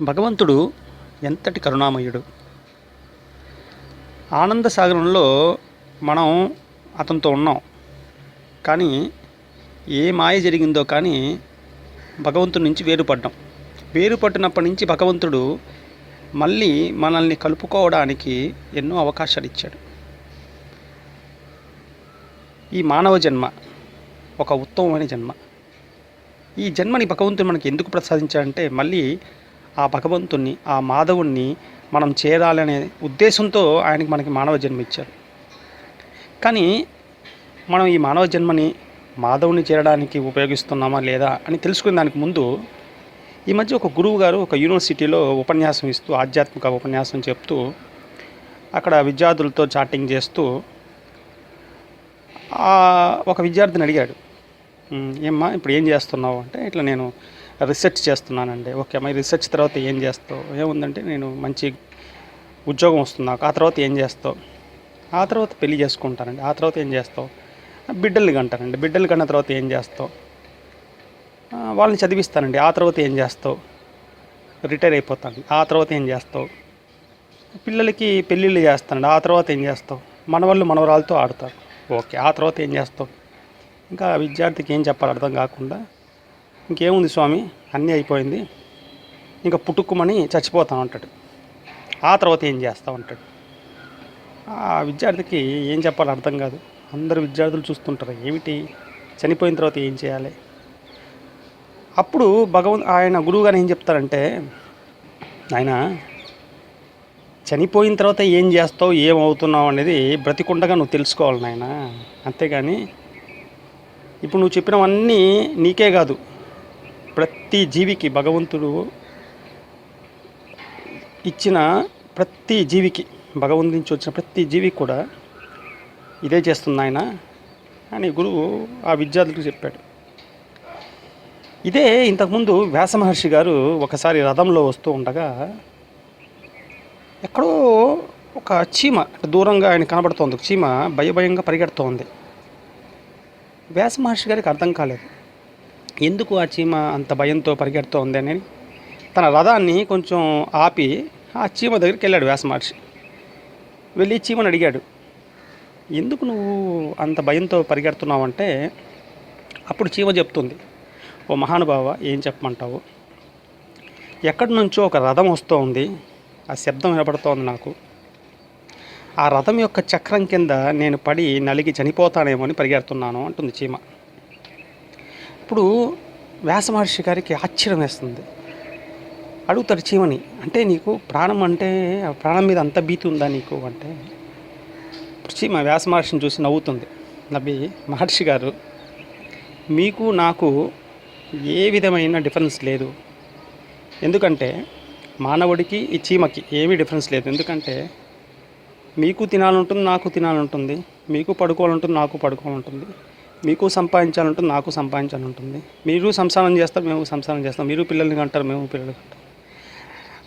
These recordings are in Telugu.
భగవంతుడు ఎంతటి కరుణామయుడు. ఆనంద సాగరంలో మనం అతనితో ఉన్నాం. కానీ ఏ మాయ జరిగిందో కానీ భగవంతుడి నుంచి వేరుపడ్డాం. వేరుపడినప్పటి నుంచి భగవంతుడు మళ్ళీ మనల్ని కలుపుకోవడానికి ఎన్నో అవకాశాలు ఇచ్చాడు. ఈ మానవ జన్మ ఒక ఉత్తమమైన జన్మ. ఈ జన్మని భగవంతుడు మనకి ఎందుకు ప్రసాదించాడంటే మళ్ళీ ఆ భగవంతుణ్ణి ఆ మాధవుణ్ణి మనం చేరాలనే ఉద్దేశంతో ఆయనకి మనకి మానవ జన్మ ఇచ్చారు. కానీ మనం ఈ మానవ జన్మని మాధవుని చేరడానికి ఉపయోగిస్తున్నామా లేదా అని తెలుసుకునే దానికి ముందు ఈ మధ్య ఒక గురువు గారు ఒక యూనివర్సిటీలో ఉపన్యాసం ఇస్తూ ఆధ్యాత్మిక ఉపన్యాసం చెప్తూ అక్కడ విద్యార్థులతో చాటింగ్ చేస్తూ ఒక విద్యార్థిని అడిగాడు. ఏమ్మా ఇప్పుడు ఏం చేస్తున్నావు? అంటే ఇట్లా నేను రీసెర్చ్ చేస్తున్నానండి. ఓకే మరి రీసెర్చ్ తర్వాత ఏం చేస్తావు? ఏముందంటే నేను మంచి ఉద్యోగం వస్తుంది నాకు. ఆ తర్వాత ఏం చేస్తావు? ఆ తర్వాత పెళ్ళి చేసుకుంటానండి. ఆ తర్వాత ఏం చేస్తావు? బిడ్డలు కంటానండి. బిడ్డలు కన్న తర్వాత ఏం చేస్తావు? వాళ్ళని చదివిస్తానండి. ఆ తర్వాత ఏం చేస్తావు? రిటైర్ అయిపోతాను. ఆ తర్వాత ఏం చేస్తావు? పిల్లలకి పెళ్ళిళ్ళు చేస్తానండి. ఆ తర్వాత ఏం చేస్తావు? మనవాళ్ళు మనవరాలతో ఆడతారు. ఓకే ఆ తర్వాత ఏం చేస్తావు? ఇంకా విద్యార్థికి ఏం చెప్పాలి అర్థం కాకుండా ఇంకేముంది స్వామి? అన్నీ అయిపోయింది. ఇంకా పుట్టుకుమని చచ్చిపోతాం అంటాడు ఆ తర్వాత ఏం చేస్తావు అంటాడు ఆ విద్యార్థికి ఏం చెప్పాలో అర్థం కాదు. అందరు విద్యార్థులు చూస్తుంటారు. ఏమిటి? చనిపోయిన తర్వాత ఏం చేయాలి? అప్పుడు భగవన్ ఆయన గురువు గారు ఏం చెప్తారంటే ఆయన చనిపోయిన తర్వాత ఏం చేస్తావు? ఏమవుతున్నావు అనేది బ్రతికుండగా నువ్వు తెలుసుకోవాలి నాయన. అంతేగాని ఇప్పుడు నువ్వు చెప్పినవన్నీ నీకే కాదు. ప్రతి జీవికి భగవంతుడు ఇచ్చిన ప్రతి జీవికి భగవంతు నుంచి వచ్చిన ప్రతి జీవికి కూడా ఇదే చేస్తుంది ఆయన అని గురువు ఆ విద్యార్థులకు చెప్పాడు. ఇదే ఇంతకుముందు వ్యాస మహర్షి గారు ఒకసారి రథంలో వస్తూ ఉండగా ఎక్కడో ఒక చీమ దూరంగా ఆయన కనబడుతోంది. ఒక చీమ భయభయంగా పరిగెడుతోంది. వ్యాస మహర్షి గారికి అర్థం కాలేదు. ఎందుకు ఆ చీమ అంత భయంతో పరిగెడుతోంది అని తన రథాన్ని కొంచెం ఆపి ఆ చీమ దగ్గరికి వెళ్ళాడు వ్యాసమహర్షి వెళ్ళి చీమని అడిగాడు ఎందుకు నువ్వు అంత భయంతో పరిగెడుతున్నావు అంటే అప్పుడు చీమ చెప్తుంది ఓ మహానుభావ ఏం చెప్పమంటావు? ఎక్కడి నుంచో ఒక రథం వస్తూ ఉంది ఆ శబ్దం వినపడుతోంది నాకు. ఆ రథం యొక్క చక్రం కింద నేను పడి నలిగి చనిపోతానేమో అని పరిగెడుతున్నాను అంటుంది చీమ. అప్పుడు వ్యాస మహర్షి గారికి ఆశ్చర్యం వేస్తుంది. అడుగుతాడు చీమని అంటే నీకు ప్రాణం అంటే ఆ ప్రాణం మీద అంత భీతి ఉందా నీకు? అంటే చీమ వ్యాస మహర్షిని చూసి నవ్వుతుంది. నవ్వి మహర్షి గారు మీకు నాకు ఏ విధమైన డిఫరెన్స్ లేదు. ఎందుకంటే మానవుడికి ఈ చీమకి ఏమీ డిఫరెన్స్ లేదు. ఎందుకంటే మీకు తినాలంటుంది నాకు తినాలంటుంది మీకు పడుకోవాలంటుంది నాకు పడుకోవాలంటుంది మీకు సంపాదించాలంటుంది నాకు సంపాదించాలంటుంది. మీరు సంసారం చేస్తారు మేము సంసారం చేస్తాం. మీరు పిల్లల్ని కంటారు మేము పిల్లలు కంటారు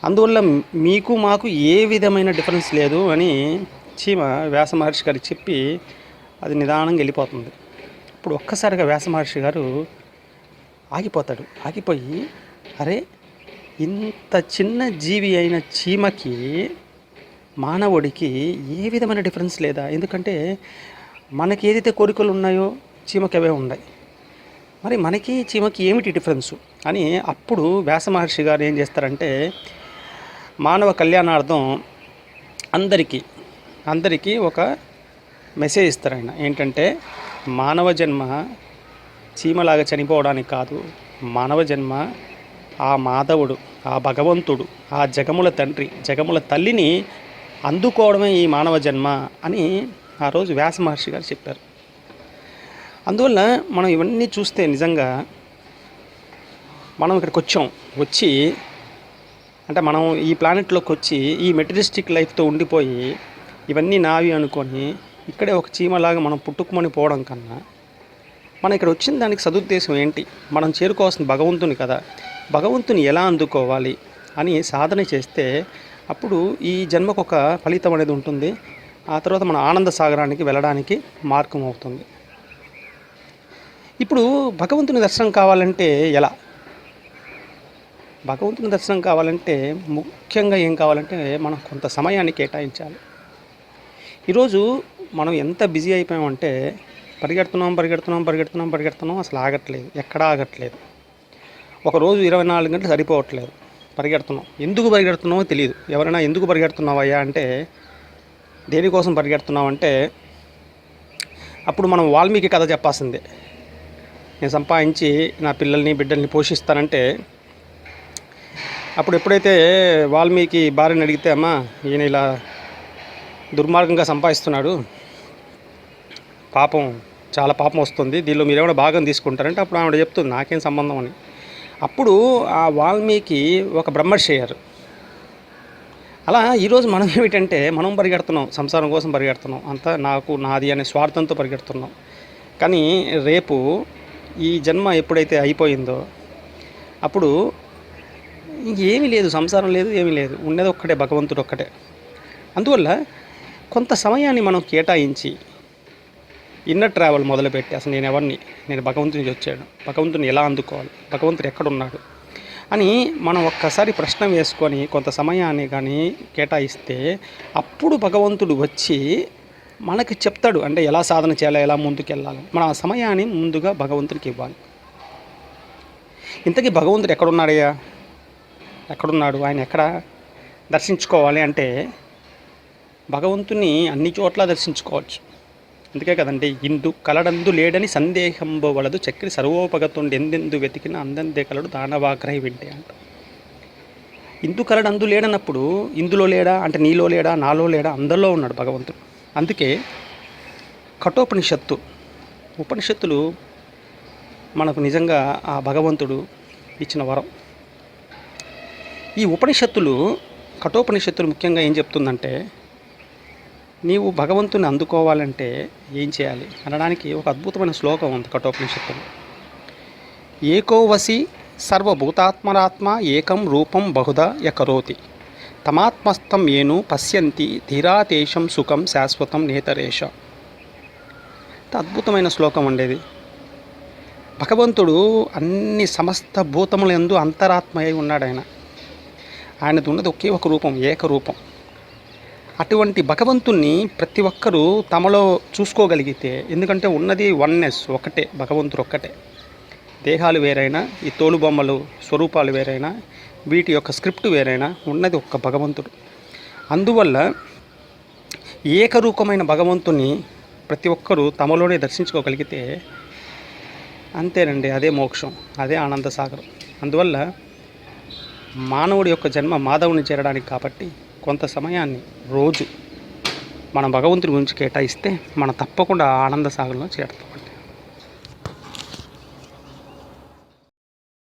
అందువల్ల మీకు మాకు ఏ విధమైన డిఫరెన్స్ లేదు అని చీమ వ్యాస మహర్షి గారికి చెప్పి అది నిదానంగా వెళ్ళిపోతుంది. ఇప్పుడు ఒక్కసారిగా వ్యాస మహర్షి గారు ఆగిపోతాడు. ఆగిపోయి అరే ఇంత చిన్న జీవి అయిన చీమకి మానవుడికి ఏ విధమైన డిఫరెన్స్ లేదా? ఎందుకంటే మనకి ఏదైతే కోరికలు ఉన్నాయో చీమకి అవే ఉన్నాయి. మరి మనకి చీమకి ఏమిటి డిఫరెన్సు? అని అప్పుడు వ్యాస మహర్షి గారు ఏం చేస్తారంటే మానవ కళ్యాణార్థం అందరికీ అందరికీ ఒక మెసేజ్ ఇస్తారు ఆయన. ఏంటంటే మానవ జన్మ చీమలాగా చనిపోవడానికి కాదు. మానవ జన్మ ఆ మాధవుడు ఆ భగవంతుడు ఆ జగముల తండ్రి జగముల తల్లిని అందుకోవడమే ఈ మానవ జన్మ అని ఆ రోజు వ్యాస మహర్షి గారు చెప్పారు. అందువల్ల మనం ఇవన్నీ చూస్తే నిజంగా మనం ఇక్కడికి వచ్చాం. వచ్చి అంటే మనం ఈ ప్లానెట్లోకి వచ్చి ఈ మెటీరియలిస్టిక్ లైఫ్తో ఉండిపోయి ఇవన్నీ నావి అనుకొని ఇక్కడే ఒక చీమలాగా మనం పుట్టుకుమని పోవడం కన్నా మనం ఇక్కడ వచ్చిన దానికి సదుద్దేశం ఏంటి? మనం చేరుకోవాల్సిన భగవంతుని కదా. భగవంతుని ఎలా అందుకోవాలి అని సాధన చేస్తే అప్పుడు ఈ జన్మకు ఒక ఫలితం అనేది ఉంటుంది. ఆ తర్వాత మన ఆనంద సాగరానికి వెళ్ళడానికి మార్గం అవుతుంది. ఇప్పుడు భగవంతుని దర్శనం కావాలంటే ఎలా? భగవంతుని దర్శనం కావాలంటే ముఖ్యంగా ఏం కావాలంటే మనం కొంత సమయాన్ని కేటాయించాలి. ఈరోజు మనం ఎంత బిజీ అయిపోయామంటే పరిగెడుతున్నాం పరిగెడుతున్నాం పరిగెడుతున్నాం పరిగెడుతున్నాం అసలు ఆగట్లేదు ఎక్కడా ఆగట్లేదు. ఒకరోజు ఇరవై నాలుగు గంటలు సరిపోవట్లేదు పరిగెడుతున్నాం. ఎందుకు పరిగెడుతున్నామో తెలియదు ఎవరైనా ఎందుకు పరిగెడుతున్నావయ్యా అంటే దేనికోసం పరిగెడుతున్నావు అంటే అప్పుడు మనం వాల్మీకి కథ చెప్పాల్సిందే. నేను సంపాదించి నా పిల్లల్ని బిడ్డల్ని పోషిస్తానంటే అప్పుడు ఎప్పుడైతే వాల్మీకి భార్యని అడిగితే అమ్మా ఈయన ఇలా దుర్మార్గంగా సంపాదిస్తున్నాడు పాపం చాలా పాపం వస్తుంది దీనిలో మీరు ఏమైనా భాగం తీసుకుంటారంటే అప్పుడు ఆవిడ చెప్తుంది నాకేం సంబంధం అని. అప్పుడు ఆ వాల్మీకి ఒక బ్రహ్మర్షి అయ్యారు. అలా ఈరోజు మనం ఏమిటంటే మనం పరిగెడుతున్నాం సంసారం కోసం పరిగెడుతున్నాం అంతా నాకు నాది అనే స్వార్థంతో పరిగెడుతున్నాం. కానీ రేపు ఈ జన్మ ఎప్పుడైతే అయిపోయిందో అప్పుడు ఇంకేమీ లేదు సంసారం లేదు ఏమీ లేదు. ఉన్నది ఒక్కటే భగవంతుడు ఒక్కటే. అందువల్ల కొంత సమయాన్ని మనం కేటాయించి ఇన్నర్ ట్రావెల్ మొదలుపెట్టి అసలు నేను ఎవరిని నేను భగవంతుని వచ్చాను. భగవంతుని ఎలా అందుకోవాలి? భగవంతుడు ఎక్కడున్నాడు? అని మనం ఒక్కసారి ప్రశ్న వేసుకొని కొంత సమయాన్ని కానీ కేటాయిస్తే అప్పుడు భగవంతుడు వచ్చి మనకి చెప్తాడు అంటే ఎలా సాధన చేయాలి ఎలా ముందుకు వెళ్ళాలి మన ఆ సమయాన్ని ముందుగా భగవంతునికి ఇవ్వాలి. ఇంతకీ భగవంతుడు ఎక్కడున్నాడయ్యా? ఎక్కడున్నాడు? ఆయన ఎక్కడ దర్శించుకోవాలి అంటే భగవంతుని అన్ని చోట్ల దర్శించుకోవచ్చు. అందుకే కదండి ఇందు కలడందు లేడని సందేహంబో వలదు చక్రి సర్వోపగతుండి ఎందెందు వెతికిన అందందే కలడు దానవాగ్రహి వింటే అంట. ఇందు కలడందు లేడనప్పుడు ఇందులో లేడా? అంటే నీలో లేడా? నాలో లేడా? అందరిలో ఉన్నాడు భగవంతుడు. అందుకే కఠోపనిషత్తు ఉపనిషత్తులు మనకు నిజంగా ఆ భగవంతుడు ఇచ్చిన వరం. ఈ ఉపనిషత్తులు కఠోపనిషత్తులు ముఖ్యంగా ఏం చెప్తుందంటే నీవు భగవంతుని అందుకోవాలంటే ఏం చేయాలి అనడానికి ఒక అద్భుతమైన శ్లోకం ఉంది కఠోపనిషత్తులు. ఏకోవసి సర్వభూతాత్మరాత్మ ఏకం రూపం బహుదా యకరోతి. తమాత్మస్థం ఏను పశ్యంతి ధీరాతేషం సుఖం శాశ్వతం నేతరేష. అద్భుతమైన శ్లోకం ఉండేది భగవంతుడు అన్ని సమస్త భూతములందు అంతరాత్మయ్య ఉన్నాడు ఆయన. ఆయనది ఉన్నది ఒకే ఒక రూపం ఏక రూపం. అటువంటి భగవంతుణ్ణి ప్రతి ఒక్కరూ తమలో చూసుకోగలిగితే ఎందుకంటే ఉన్నది వన్నెస్ ఒకటే భగవంతుడు ఒక్కటే. దేహాలు వేరైనా ఈ తోలుబొమ్మలు స్వరూపాలు వేరైనా వీటి యొక్క స్క్రిప్ట్ వేరైనా ఉన్నది ఒక్క భగవంతుడు. అందువల్ల ఏకరూపమైన భగవంతుని ప్రతి ఒక్కరూ తమలోనే దర్శించుకోగలిగితే అంతేనండి అదే మోక్షం అదే ఆనంద సాగరం. అందువల్ల మానవుడి యొక్క జన్మ మాధవుని చేరడానికి కాబట్టి కొంత సమయాన్ని రోజు మన భగవంతుని గురించి కేటాయిస్తే మనం తప్పకుండా ఆనంద సాగరంలో చేరుతాం.